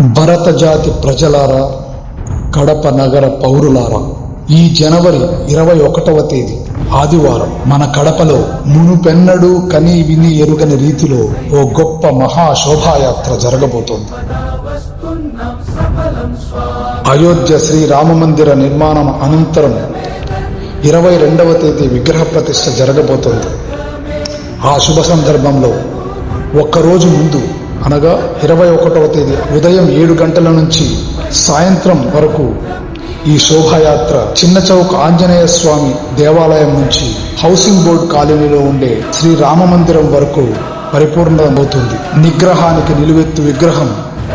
భరత జాతి ప్రజలారా కడప నగర పౌరులారా ఈ జనవరి ఇరవై ఒకటవ తేదీ ఆదివారం మన కడపలో మునుపెన్నడూ కని విని ఎరుగని రీతిలో ఓ గొప్ప మహా శోభాయాత్ర జరగబోతోంది. అయోధ్య శ్రీ రామమందిర నిర్మాణం అనంతరం ఇరవై రెండవ తేదీ విగ్రహ ప్రతిష్ఠ జరగబోతోంది. ఆ శుభ సందర్భంలో ఒక్కరోజు ముందు అనగా ఇరవై ఒకటవ తేదీ ఉదయం ఏడు గంటల నుంచి సాయంత్రం వరకు ఈ శోభాయాత్ర చిన్న చౌక్ ఆంజనేయ స్వామి దేవాలయం నుంచి హౌసింగ్ బోర్డ్ కాలనీలో ఉండే శ్రీ రామ మందిరం వరకు పరిపూర్ణమవుతుంది. నిగ్రహానికి నిలువెత్తు విగ్రహం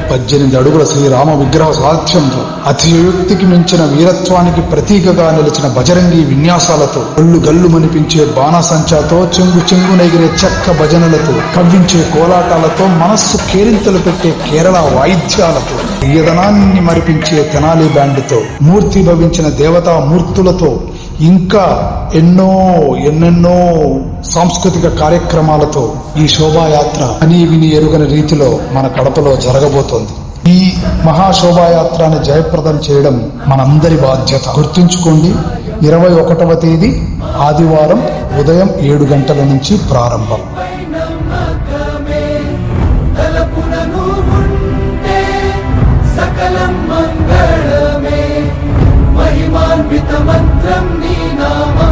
పద్దెనిమిది అడుగుల శ్రీరామ విగ్రహ సాధ్యంతో అతిశయోక్తికి మించిన వీరత్వానికి ప్రతీకగా నిలిచిన బజరంగి విన్యాసాలతో గల్లు గల్లు మనిపించే బాణసంచాతో చెంగు చెంగు నెగిరే చెక్క భజనలతో కవ్వించే కోలాటాలతో మనస్సు కేరింతలు పెట్టే కేరళ వాయిద్యాలతో యదనాన్ని మరిపించే తెనాలి బ్యాండ్తో మూర్తి భవించిన దేవతా మూర్తులతో ఇంకా ఎన్నో ఎన్నెన్నో సాంస్కృతిక కార్యక్రమాలతో ఈ శోభాయాత్ర అని విని ఎరుగన రీతిలో మన కడపలో జరగబోతోంది. ఈ మహాశోభాయాత్రని జయప్రదం చేయడం మనందరి బాధ్యత. గుర్తుంచుకోండి ఇరవై ఒకటవ తేదీ ఆదివారం ఉదయం ఏడు గంటల నుంచి ప్రారంభం. Ramdina